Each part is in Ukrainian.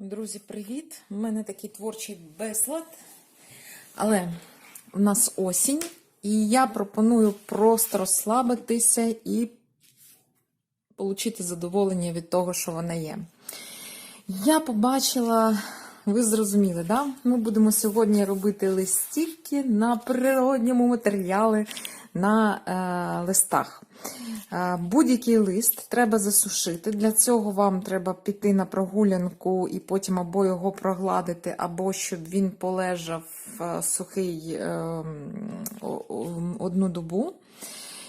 Друзі, привіт! У мене такий творчий безлад. Але у нас осінь, і я пропоную просто розслабитися і отримати задоволення від того, що вона є. Я побачила, ви зрозуміли, да? Ми будемо сьогодні робити листівки на природньому матеріалі на е, листах. Е, Будь-який лист треба засушити. Для цього вам треба піти на прогулянку і потім або його прогладити, або щоб він полежав е, сухий одну добу.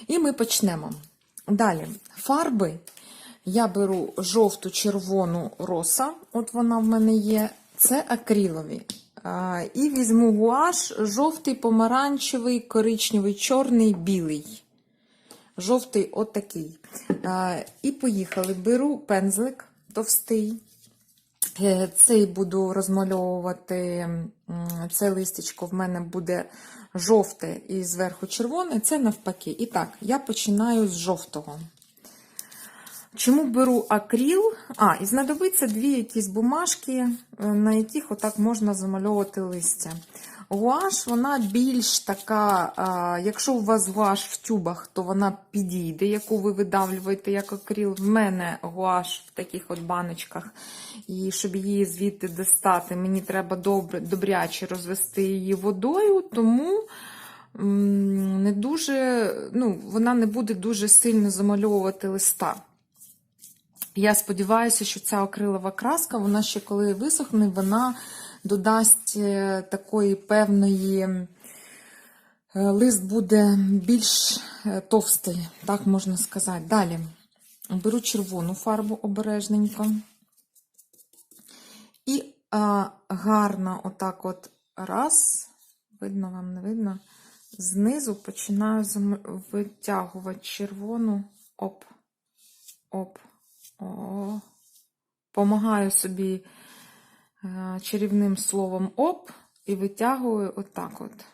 І ми почнемо. Далі, фарби. Я беру жовту червону роса, от вона в мене є. Це акрилові. І візьму гуаш жовтий, помаранчевий, коричневий, чорний, білий. Жовтий отакий. І поїхали. Беру пензлик товстий. Е, Цей буду розмальовувати, це листечко в мене буде жовте і зверху червоне, це навпаки. І так, я починаю з жовтого. Чому беру акріл? А, і знадобиться дві якісь бумажки, е, на яких отак можна замальовувати листя. Гуаш, вона більш така, а, якщо у вас гуаш в тюбах, то вона підійде, яку ви видавлюєте як акріл. В мене гуаш в таких от баночках. І щоб її звідти достати, мені треба добре, добряче розвести її водою, тому не дуже, ну, вона не буде дуже сильно замальовувати листа. Я сподіваюся, що ця акрилова краска, вона ще коли висохне, вона додасть е, такої певної. е, Лист буде більш е, товстий, так можна сказати. Далі беру червону фарбу обережненько. І а, гарно, отак от раз, видно вам, не видно, знизу починаю витягувати червону оп, оп, о. Помагаю собі е, чарівним словом оп і витягую отак от.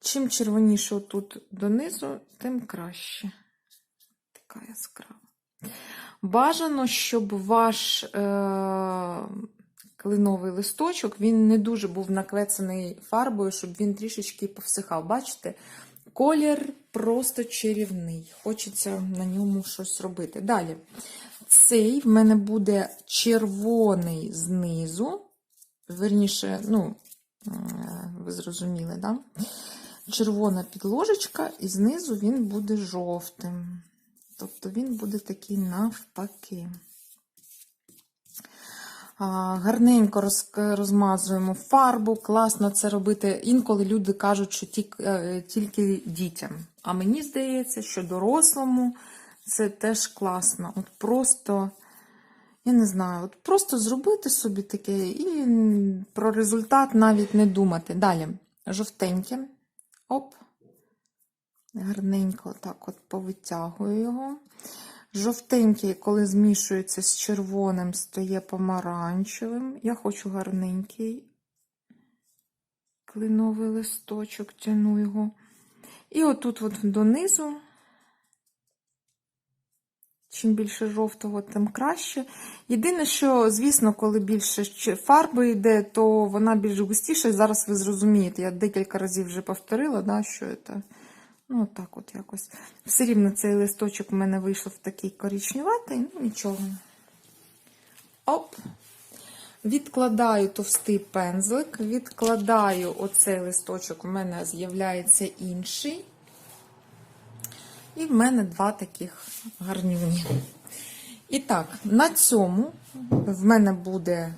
Чим червоніше отут донизу, тим краще. Така яскрава. Бажано, щоб ваш е, клиновий листочок він не дуже був наквецаний фарбою, щоб він трішечки повсихав. Бачите? Колір просто чарівний. Хочеться на ньому щось робити. Далі. Цей в мене буде червоний знизу. Верніше, ну, ви зрозуміли, да? Червона підложечка, і знизу він буде жовтим. Тобто він буде такий навпаки. Гарненько роз- розмазуємо фарбу, класно це робити. Інколи люди кажуть, що е, тільки дітям. А мені здається, що дорослому це теж класно. От просто, я не знаю, от просто зробити собі таке і про результат навіть не думати. Далі, жовтеньке. Оп. Гарненько так от повитягую його. Жовтенький, коли змішується з червоним, стає помаранчевим. Я хочу гарненький клиновий листочок, тяну його. І отут от донизу. Чим більше жовтого, тим краще. Єдине, що, звісно, коли більше фарби йде, то вона більш густіша. Зараз ви зрозумієте, я декілька разів вже повторила, да, що це. Ну, так от якось. Все рівно цей листочок у мене вийшов такий коричневатий, ну нічого. Оп. Відкладаю товстий пензлик, відкладаю оцей листочок, у мене з'являється інший. І в мене два таких гарнюні. І так, на цьому в мене буде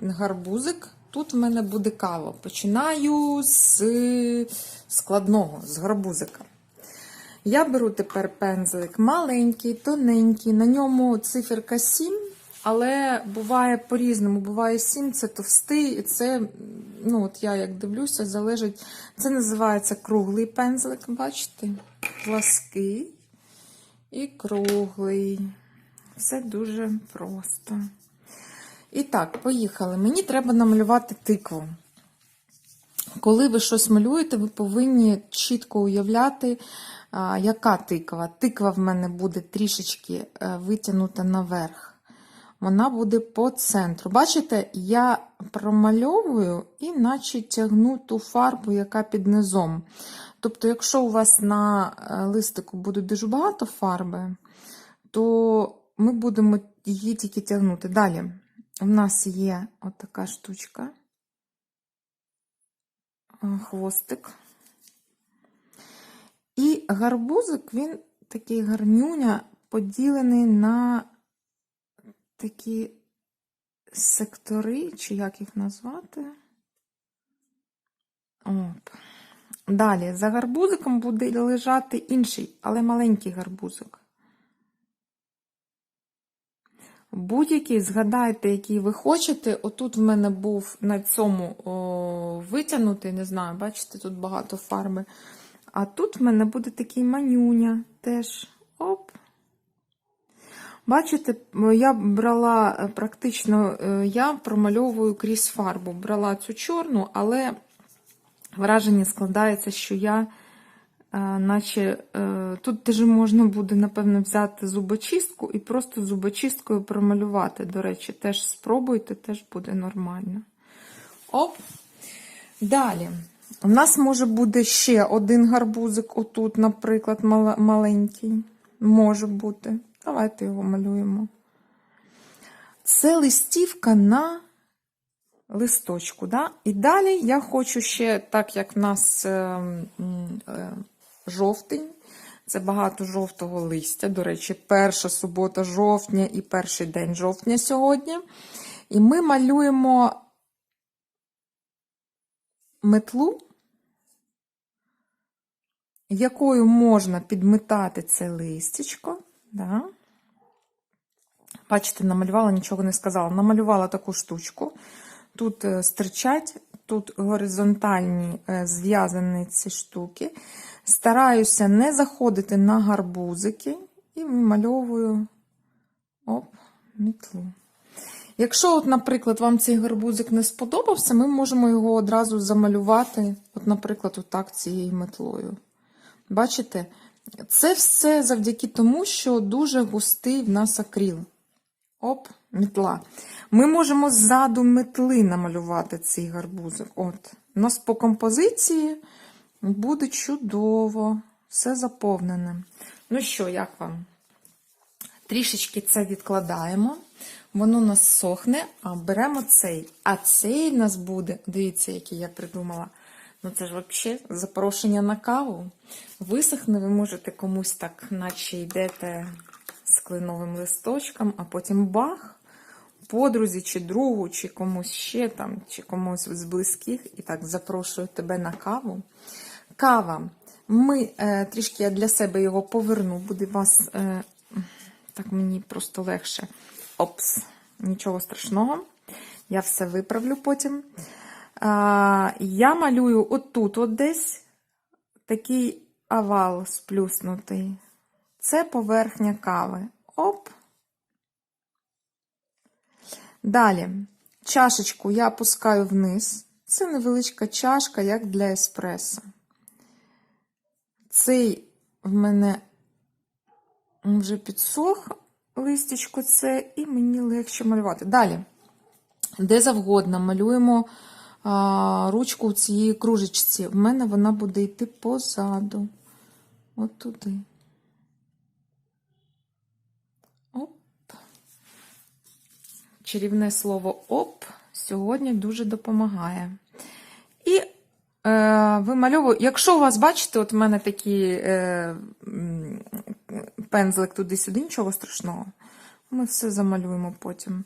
гарбузик, тут в мене буде кава. Починаю з складного, з гарбузика. Я беру тепер пензлик маленький, тоненький, на ньому циферка 7, але буває по-різному. Буває 7, це товстий, і це, ну от я як дивлюся, залежить. Це називається круглий пензлик, бачите? Плаский і круглий. Все дуже просто. І так, поїхали. Мені треба намалювати тикву. Коли ви щось малюєте, ви повинні чітко уявляти, яка тиква. Тиква в мене буде трішечки е, витягнута наверх. вона буде по центру. Бачите, я промальовую і наче тягну ту фарбу, яка під низом. Тобто, якщо у вас на е, листику буде дуже багато фарби, то ми будемо її тільки тягнути. Далі у нас є отака штучка, е, хвостик. І гарбузик, він такий гарнюня, поділений на такі сектори, чи як їх назвати. Оп. Далі, за гарбузиком буде лежати інший, але маленький гарбузик. Будь-який, згадайте, який ви хочете. Отут в мене був на цьому о, витягнутий, не знаю, бачите, тут багато фарби. А тут в мене буде такий манюня теж. Оп. Бачите, я брала е, практично, е, я промальовую крізь фарбу. Брала цю чорну, але враження складається, що я, е, наче, тут теж можна буде, напевно, взяти зубочистку і просто зубочисткою промалювати. До речі, теж спробуйте, теж буде нормально. Оп. Далі. У нас може бути ще один гарбузик, отут, наприклад, маленький. Може бути. Давайте його малюємо. Це листівка на листочку. Да? І далі я хочу ще, так як в нас е, е, жовтень, це багато жовтого листя. До речі, перша субота жовтня і перший день жовтня сьогодні. І ми малюємо метлу якою можна підметати це листячко. Да. Бачите, намалювала, нічого не сказала. Намалювала таку штучку. Тут е, стирчать, тут горизонтальні е, зв'язані ці штуки. Стараюся не заходити на гарбузики і вимальовую оп, мітлу. Якщо, от, наприклад, вам цей гарбузик не сподобався, ми можемо його одразу замалювати, от, наприклад, отак цією метлою. Бачите? Це все завдяки тому, що дуже густий в нас акріл. Оп, метла. Ми можемо ззаду метли намалювати цей гарбузик. От. У нас по композиції буде чудово, все заповнене. Ну що, як вам? Трішечки це відкладаємо. Воно нас сохне, а беремо цей. А цей в нас буде, дивіться, який я придумала. Ну це ж взагалі запрошення на каву. Висохне, ви можете комусь так, наче йдете з кленовим листочком, а потім бах, подрузі, чи другу, чи комусь ще там, чи комусь з близьких, і так запрошую тебе на каву. Кава. Ми е, трішки я для себе його поверну, буде вас, е, так мені просто легше. Опс, нічого страшного. Я все виправлю потім. Я малюю отут от десь такий овал сплюснутий. Це поверхня кави. Оп. Далі чашечку я опускаю вниз. Це невеличка чашка, як для еспресо. Цей в мене вже підсох листячко це, і мені легше малювати. Далі, де завгодно, малюємо ручку в цій кружечці. В мене вона буде йти позаду. От туди. Оп. Чарівне слово оп сьогодні дуже допомагає. І е, вимальовую, якщо у вас, бачите, от в мене такий е, пензлик туди-сюди, нічого страшного. Ми все замалюємо потім.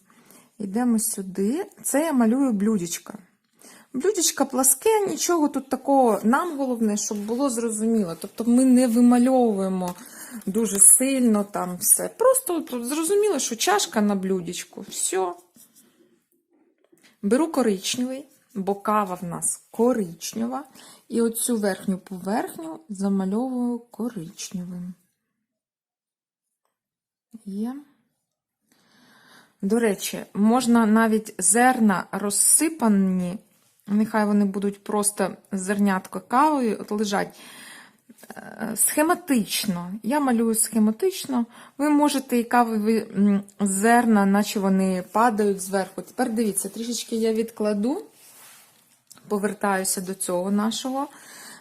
Йдемо сюди. Це я малюю блюдечко. Блюдечко пласке, нічого тут такого. Нам головне, щоб було зрозуміло. Тобто ми не вимальовуємо дуже сильно там все. Просто тут зрозуміло, що чашка на блюдечку. Все. Беру коричневий, бо кава в нас коричнева. І оцю верхню поверхню замальовую коричневим. Є. До речі, можна навіть зерна розсипані. Нехай вони будуть просто зернятко кавою от лежать. е, схематично. Я малюю схематично. Ви можете і кавові зерна, наче вони падають зверху. Тепер дивіться, трішечки я відкладу, повертаюся до цього нашого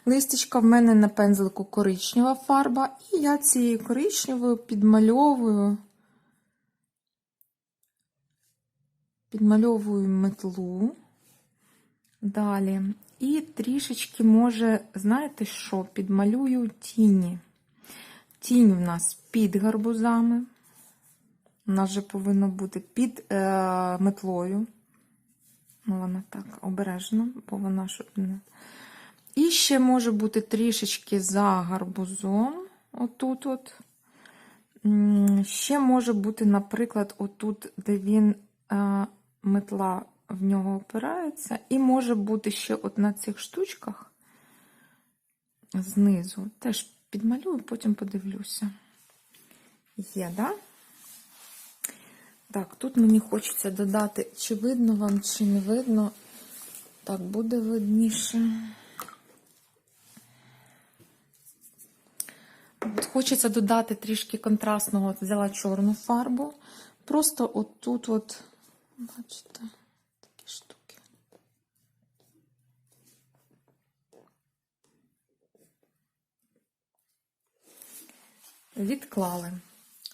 листячка. В мене на пензлику коричнева фарба, і я цією коричневою підмальовую. Підмальовую метлу. Далі. І трішечки, може, знаєте що, підмалюю тіні. Тінь в нас під гарбузами. У нас вже повинно бути під е, метлою. Ну, вона так обережно, бо вона щоб не. І ще може бути трішечки за гарбузом. Отут от. Ще може бути, наприклад, отут, де він е, метла в нього опирається, і може бути ще от на цих штучках знизу. Теж підмалюю, потім подивлюся. Є, да? Так, тут мені хочеться додати, чи видно вам, чи не видно. Так, буде видніше. От Хочеться додати трішки контрастного, От взяла чорну фарбу. Просто отут, от, бачите, такі штуки. Відклали.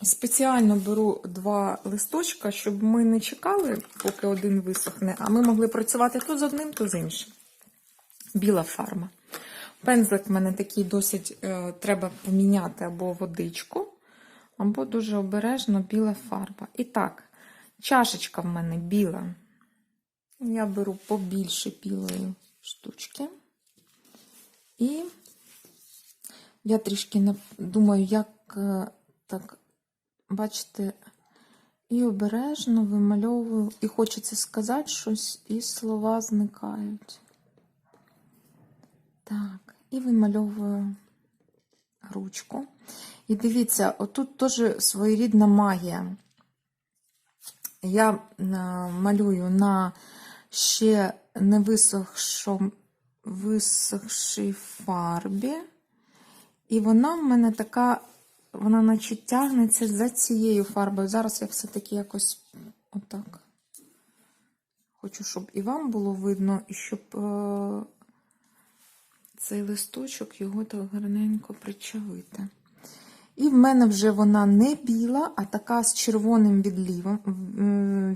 Спеціально беру два листочка, щоб ми не чекали, поки один висохне, а ми могли працювати то з одним, то з іншим. Біла фарба. Пензлик в мене такий досить е, треба поміняти або водичку, або дуже обережно біла фарба. І так, чашечка в мене біла. Я беру побільше білої штучки. І я трішки думаю, як е, так, бачите, і обережно вимальовую, і хочеться сказати щось, і слова зникають. Так, і вимальовую ручку. І дивіться, отут теж своєрідна магія. Я е, малюю на ще не висохшій фарбі. І вона в мене така, вона наче тягнеться за цією фарбою. Зараз я все-таки якось отак. Хочу, щоб і вам було видно, і щоб е, цей листочок його так гарненько причавити. І в мене вже вона не біла, а така з червоним відлівом,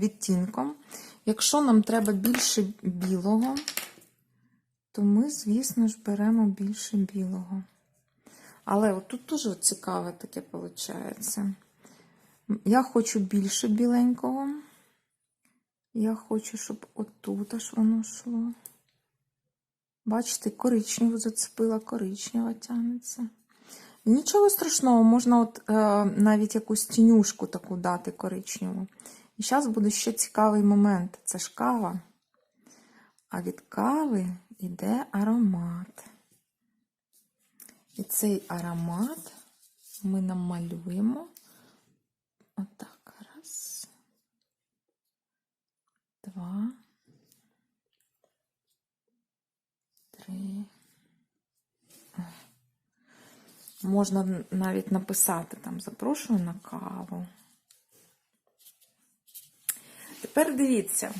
відтінком. Якщо нам треба більше білого, то ми, звісно ж, беремо більше білого. Але отут дуже цікаве таке виходить. Я хочу більше біленького. Я хочу, щоб отут аж воно йшло. Бачите, коричневу зацепила, коричнева тягнеться. Нічого страшного, можна от, е, навіть якусь тінюшку таку дати коричневу. І зараз буде ще цікавий момент. Це ж кава. А від кави йде аромат. І цей аромат ми намалюємо. Отак. Раз. Два. Три. Можна навіть написати там запрошую на каву. Тепер дивіться,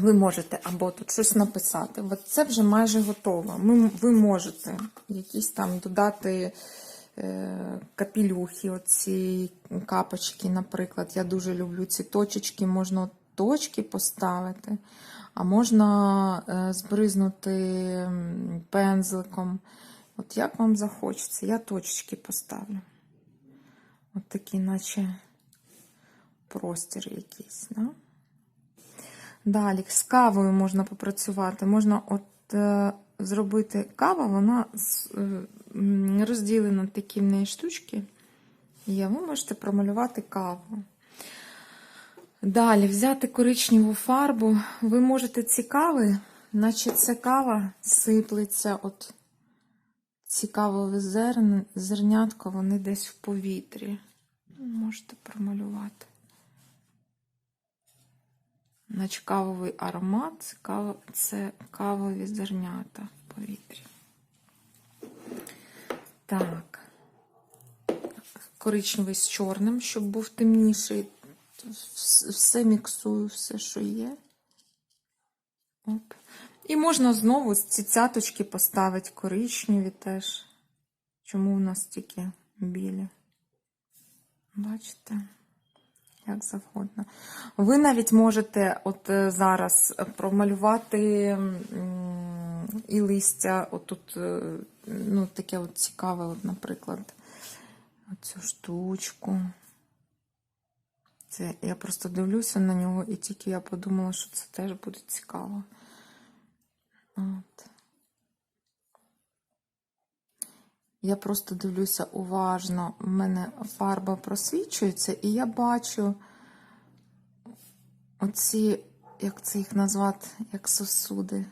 ви можете або тут щось написати. От це вже майже готово. Ми, ви можете якісь там додати е, капілюхи, оці капочки, наприклад. Я дуже люблю ці точечки, можна точки поставити, а можна е, збризнути пензликом. От як вам захочеться, я точечки поставлю. От такі, наче простір якийсь. Да? Далі з кавою можна попрацювати. Можна от е, зробити кава, вона е, розділена такі в неї штучки. Є, ви можете промалювати каву. Далі взяти коричневу фарбу. Ви можете цікавий, наче ця кава сиплеться. от Цікаве зерн, зернятко, вони десь в повітрі. Можете промалювати. Наче кавовий аромат, це кавові зернята в повітрі. Так. Коричневий з чорним, щоб був темніший. Вс- Все міксую, все, що є. Оп. І можна знову ці цяточки поставити коричневі теж. Чому у нас тільки білі? Бачите? Як завгодно. Ви навіть можете от е, зараз промалювати і листя, отут, е, ну, таке от цікаве, от, наприклад, оцю штучку. Це я просто дивлюся на нього, і тільки я подумала, що це теж буде цікаво. От. Я просто дивлюся уважно. У мене фарба просвічується, і я бачу оці, як це їх назвати, як сосуди.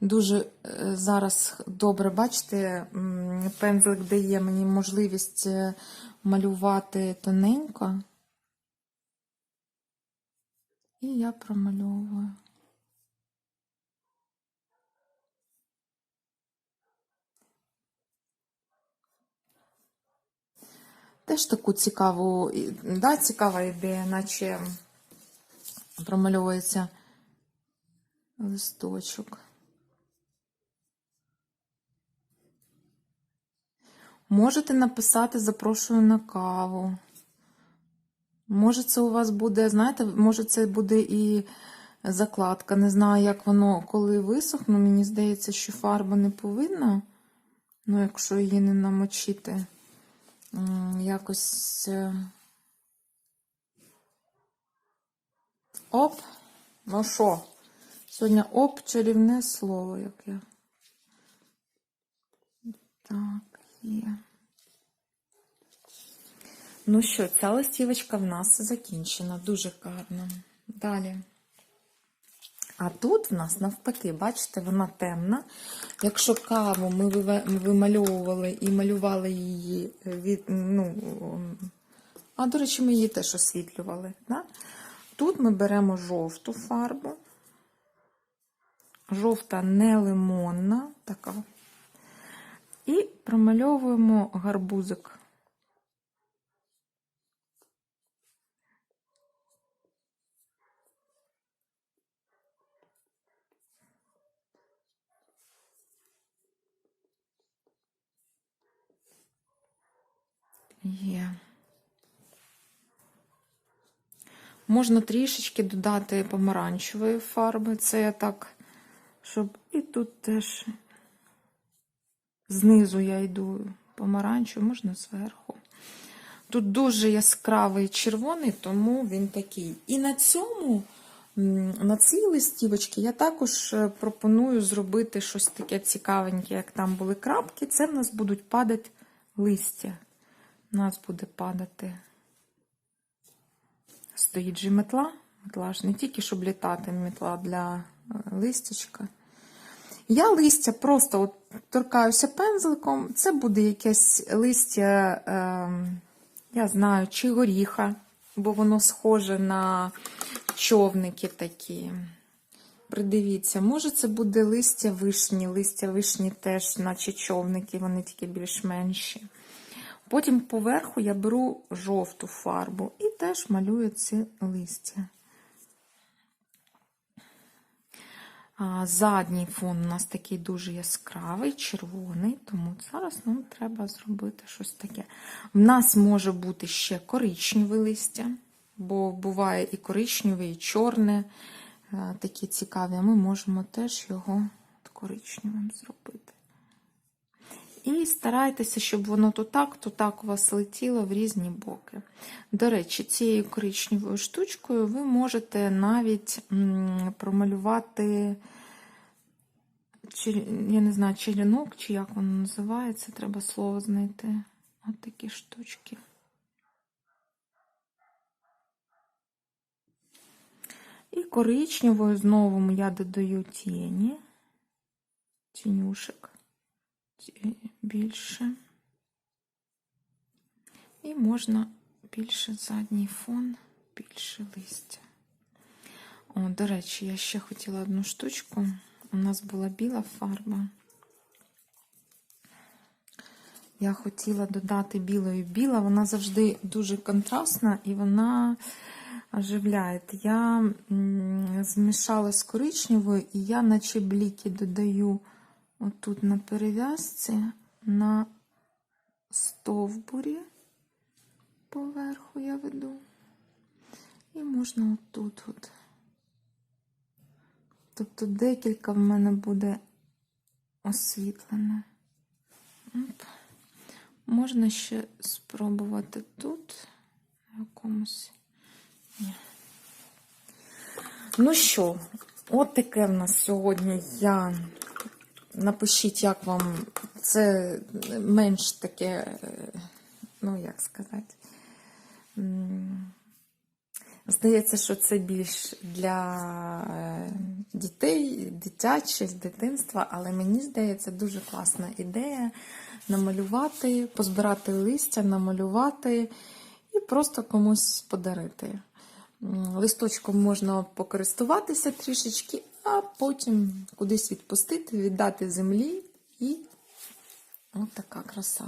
Дуже е, зараз добре, бачите, пензлик дає мені можливість е, малювати тоненько. І я промальовую. Теж таку цікаву, да, цікава ідея, наче промальовується листочок. Можете написати запрошую на каву. Може, це у вас буде, знаєте, може, це буде і закладка. Не знаю, як воно коли висохне. Мені здається, що фарба не повинна. Ну, якщо її не намочити. Якось. е, Оп. Ну що? Сьогодні оп, чарівне слово, як я. Так, є. Ну що, ця листівочка в нас закінчена. Дуже гарно. Далі. А тут в нас навпаки, бачите, вона темна. Якщо каву ми вимальовували і малювали її від. ну, А, до речі, ми її теж освітлювали. Да? Тут ми беремо жовту фарбу. Жовта не лимонна, така. І промальовуємо гарбузик. Є. Можна трішечки додати помаранчевої фарби. Це я так, щоб і тут теж знизу я йду помаранчу, можна зверху. Тут дуже яскравий червоний, тому він такий. І на цьому, на цій листівочці, я також е, пропоную зробити щось таке цікавеньке, як там були крапки. Це в нас будуть падати листя. У нас буде падати. Стоїть же метла. Метла ж не тільки, щоб літати, метла для е, листячка. Я листя просто от торкаюся пензликом. Це буде якесь листя, е, я знаю, чи горіха, бо воно схоже на човники такі. Придивіться, може, це буде листя вишні. Листя вишні теж, наче човники, вони тільки більш менші. Потім поверху я беру жовту фарбу і теж малюю ці листя. А, Задній фон у нас такий дуже яскравий, червоний, тому зараз нам треба зробити щось таке. В нас може бути ще коричневе листя, бо буває і коричневе, і чорне, е, такі цікаві. Ми можемо теж його коричневим зробити. І старайтеся, щоб воно то так, то так у вас летіло в різні боки. До речі, цією коричневою штучкою ви можете навіть промалювати, я не знаю, черенок, чи як воно називається, треба слово знайти. От такі штучки. І коричневою знову я додаю тіні, тінюшек більше. І можна більше задній фон, більше листя. О, до речі, я ще хотіла одну штучку. У нас була біла фарба. я хотіла додати білої. Біла, вона завжди дуже контрастна і вона оживляє. Я змішала з коричневою, і я наче бліки додаю отут на перев'язці, на стовбурі поверху я веду. І можна отут. От. Тобто декілька в мене буде освітлено. Оп. Можна ще спробувати тут, на якомусь. Ні. Ну що, от таке в нас сьогодні я. Напишіть, як вам це менш таке, е, ну як сказати. Здається, що це більш для е, дітей, дитяче, з дитинства, але мені здається, дуже класна ідея намалювати, позбирати листя, намалювати і просто комусь подарити. Листочком можна покористуватися трішечки, а потім кудись відпустити, віддати землі і от така краса.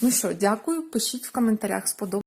Ну що, дякую, пишіть в коментарях, сподобалося.